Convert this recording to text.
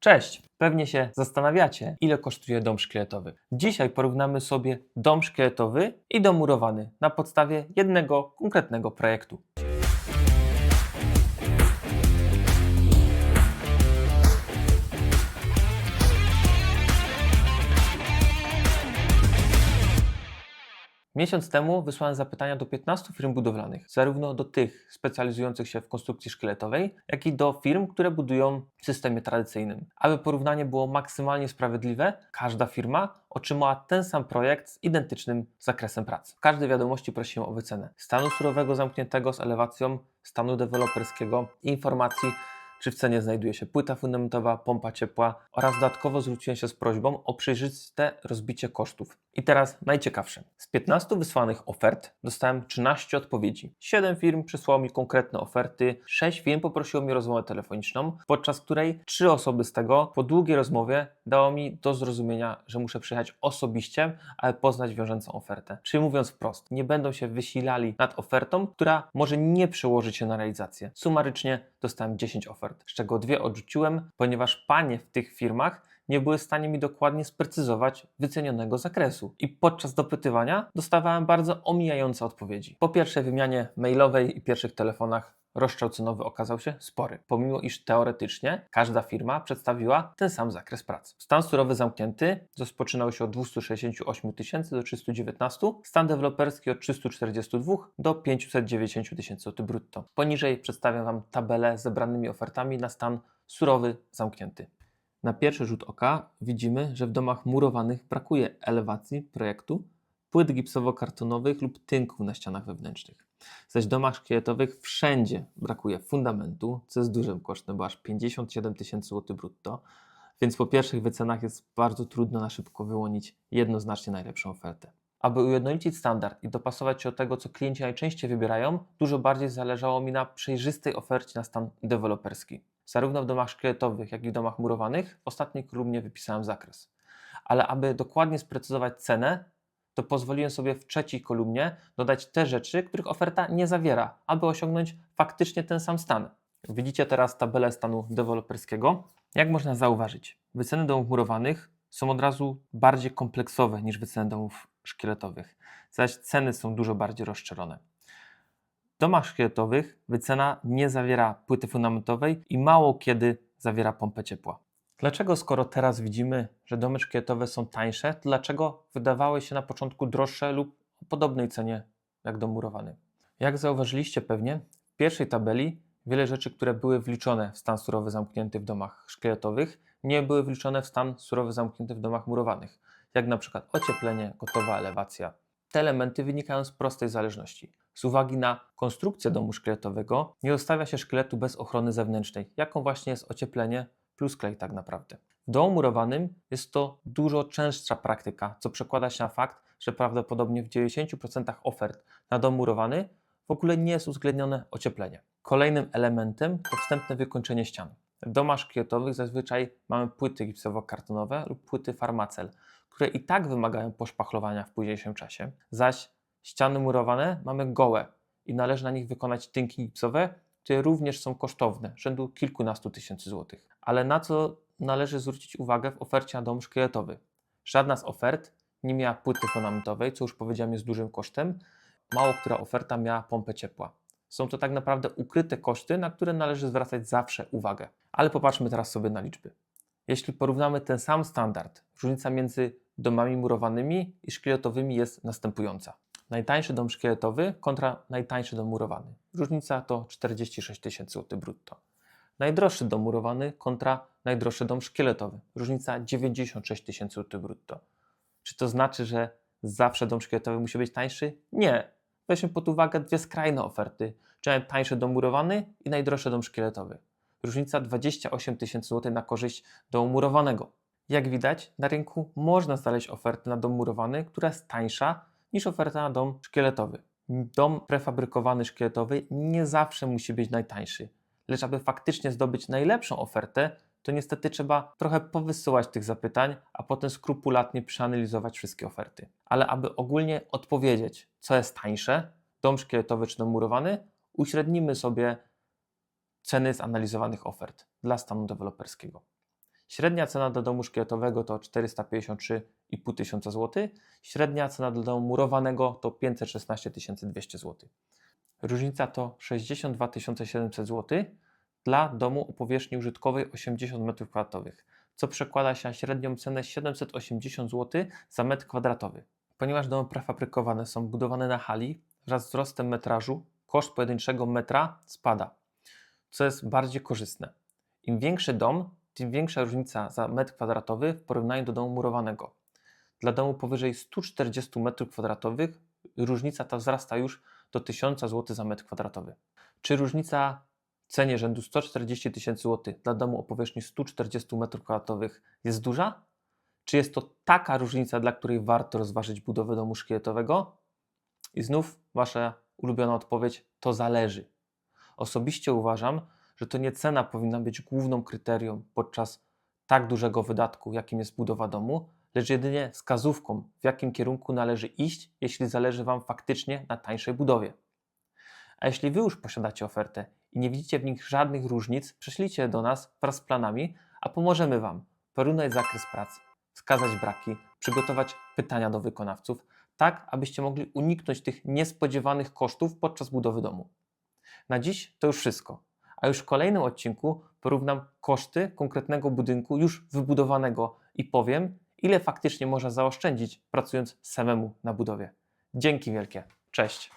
Cześć! Pewnie się zastanawiacie, ile kosztuje dom szkieletowy. Dzisiaj porównamy sobie dom szkieletowy i dom murowany na podstawie jednego konkretnego projektu. Miesiąc temu wysłałem zapytania do 15 firm budowlanych, zarówno do tych specjalizujących się w konstrukcji szkieletowej, jak i do firm, które budują w systemie tradycyjnym. Aby porównanie było maksymalnie sprawiedliwe, każda firma otrzymała ten sam projekt z identycznym zakresem pracy. W każdej wiadomości prosiłem o wycenę stanu surowego zamkniętego z elewacją, stanu deweloperskiego, informacji czy w cenie znajduje się płyta fundamentowa, pompa ciepła oraz dodatkowo zwróciłem się z prośbą o przejrzyste rozbicie kosztów. I teraz najciekawsze. Z 15 wysłanych ofert dostałem 13 odpowiedzi. 7 firm przysłało mi konkretne oferty, 6 firm poprosiło mi rozmowę telefoniczną, podczas której 3 osoby z tego po długiej rozmowie dało mi do zrozumienia, że muszę przyjechać osobiście, aby poznać wiążącą ofertę. Czyli mówiąc wprost, nie będą się wysilali nad ofertą, która może nie przełożyć się na realizację. Sumarycznie dostałem 10 ofert z czego dwie odrzuciłem, ponieważ panie w tych firmach nie były w stanie mi dokładnie sprecyzować wycenionego zakresu. I podczas dopytywania dostawałem bardzo omijające odpowiedzi. Po pierwszej wymianie mailowej i pierwszych telefonach rozstrzał cenowy okazał się spory, pomimo iż teoretycznie każda firma przedstawiła ten sam zakres pracy. Stan surowy zamknięty rozpoczynał się od 268 tysięcy do 319, stan deweloperski od 342 do 590 tysięcy złotych brutto. Poniżej przedstawiam Wam tabelę z zebranymi ofertami na stan surowy zamknięty. Na pierwszy rzut oka widzimy, że w domach murowanych brakuje elewacji projektu, płyt gipsowo-kartonowych lub tynków na ścianach wewnętrznych. Zaś w domach szkieletowych wszędzie brakuje fundamentu, co jest dużym kosztem, bo aż 57 tysięcy złotych brutto, więc po pierwszych wycenach jest bardzo trudno na szybko wyłonić jednoznacznie najlepszą ofertę. Aby ujednolicić standard i dopasować się do tego, co klienci najczęściej wybierają, dużo bardziej zależało mi na przejrzystej ofercie na stan deweloperski. Zarówno w domach szkieletowych, jak i w domach murowanych w ostatniej kolumnie wypisałem zakres. Ale aby dokładnie sprecyzować cenę, to pozwoliłem sobie w trzeciej kolumnie dodać te rzeczy, których oferta nie zawiera, aby osiągnąć faktycznie ten sam stan. Widzicie teraz tabelę stanu deweloperskiego. Jak można zauważyć, wyceny domów murowanych są od razu bardziej kompleksowe niż wyceny domów szkieletowych, zaś ceny są dużo bardziej rozszerzone. W domach szkieletowych wycena nie zawiera płyty fundamentowej i mało kiedy zawiera pompę ciepła. Dlaczego, skoro teraz widzimy, że domy szkieletowe są tańsze, dlaczego wydawały się na początku droższe lub o podobnej cenie jak dom murowany? Jak zauważyliście pewnie, w pierwszej tabeli wiele rzeczy, które były wliczone w stan surowy zamknięty w domach szkieletowych, nie były wliczone w stan surowy zamknięty w domach murowanych, jak na przykład ocieplenie, gotowa elewacja. Te elementy wynikają z prostej zależności. Z uwagi na konstrukcję domu szkieletowego nie zostawia się szkieletu bez ochrony zewnętrznej, jaką właśnie jest ocieplenie plus klej tak naprawdę. W domu murowanym jest to dużo częstsza praktyka, co przekłada się na fakt, że prawdopodobnie w 90% ofert na dom murowany w ogóle nie jest uwzględnione ocieplenie. Kolejnym elementem to wstępne wykończenie ścian. W domach szkieletowych zazwyczaj mamy płyty gipsowo-kartonowe lub płyty farmacel, które i tak wymagają poszpachlowania w późniejszym czasie, zaś ściany murowane mamy gołe i należy na nich wykonać tynki gipsowe, które również są kosztowne, rzędu kilkunastu tysięcy złotych. Ale na co należy zwrócić uwagę w ofercie na dom szkieletowy? Żadna z ofert nie miała płyty fundamentowej, co już powiedziałem jest dużym kosztem. Mało która oferta miała pompę ciepła. Są to tak naprawdę ukryte koszty, na które należy zwracać zawsze uwagę. Ale popatrzmy teraz sobie na liczby. Jeśli porównamy ten sam standard, różnica między domami murowanymi i szkieletowymi jest następująca. Najtańszy dom szkieletowy kontra najtańszy dom murowany. Różnica to 46 tysięcy złotych brutto. Najdroższy dom murowany kontra najdroższy dom szkieletowy. Różnica 96 tysięcy złotych brutto. Czy to znaczy, że zawsze dom szkieletowy musi być tańszy? Nie. Weźmy pod uwagę dwie skrajne oferty, czyli najtańszy dom murowany i najdroższy dom szkieletowy. Różnica 28 tysięcy złotych na korzyść domu murowanego. Jak widać, na rynku można znaleźć ofertę na dom murowany, która jest tańsza niż oferta na dom szkieletowy. Dom prefabrykowany szkieletowy nie zawsze musi być najtańszy, lecz aby faktycznie zdobyć najlepszą ofertę, to niestety trzeba trochę powysyłać tych zapytań, a potem skrupulatnie przeanalizować wszystkie oferty. Ale aby ogólnie odpowiedzieć, co jest tańsze, dom szkieletowy czy dom murowany, uśrednimy sobie ceny zanalizowanych ofert dla stanu deweloperskiego. Średnia cena do domu szkieletowego to 453,5 tysiąca zł, średnia cena do domu murowanego to 516 200 zł. Różnica to 62 700 zł dla domu o powierzchni użytkowej 80 m2, co przekłada się na średnią cenę 780 zł za metr kwadratowy. Ponieważ domy prefabrykowane są budowane na hali, wraz z wzrostem metrażu koszt pojedynczego metra spada, co jest bardziej korzystne. Im większy dom, tym większa różnica za metr kwadratowy w porównaniu do domu murowanego. Dla domu powyżej 140 m2 różnica ta wzrasta już do 1000 zł za metr kwadratowy. Czy różnica w cenie rzędu 140 tysięcy zł dla domu o powierzchni 140 m2 jest duża? Czy jest to taka różnica, dla której warto rozważyć budowę domu szkieletowego? I znów Wasza ulubiona odpowiedź to zależy. Osobiście uważam, że to nie cena powinna być główną kryterium podczas tak dużego wydatku, jakim jest budowa domu, lecz jedynie wskazówką, w jakim kierunku należy iść, jeśli zależy Wam faktycznie na tańszej budowie. A jeśli Wy już posiadacie ofertę i nie widzicie w nich żadnych różnic, przyślijcie je do nas wraz z planami, a pomożemy Wam porównać zakres prac, wskazać braki, przygotować pytania do wykonawców, tak abyście mogli uniknąć tych niespodziewanych kosztów podczas budowy domu. Na dziś to już wszystko, a już w kolejnym odcinku porównam koszty konkretnego budynku już wybudowanego i powiem, ile faktycznie można zaoszczędzić pracując samemu na budowie. Dzięki wielkie. Cześć.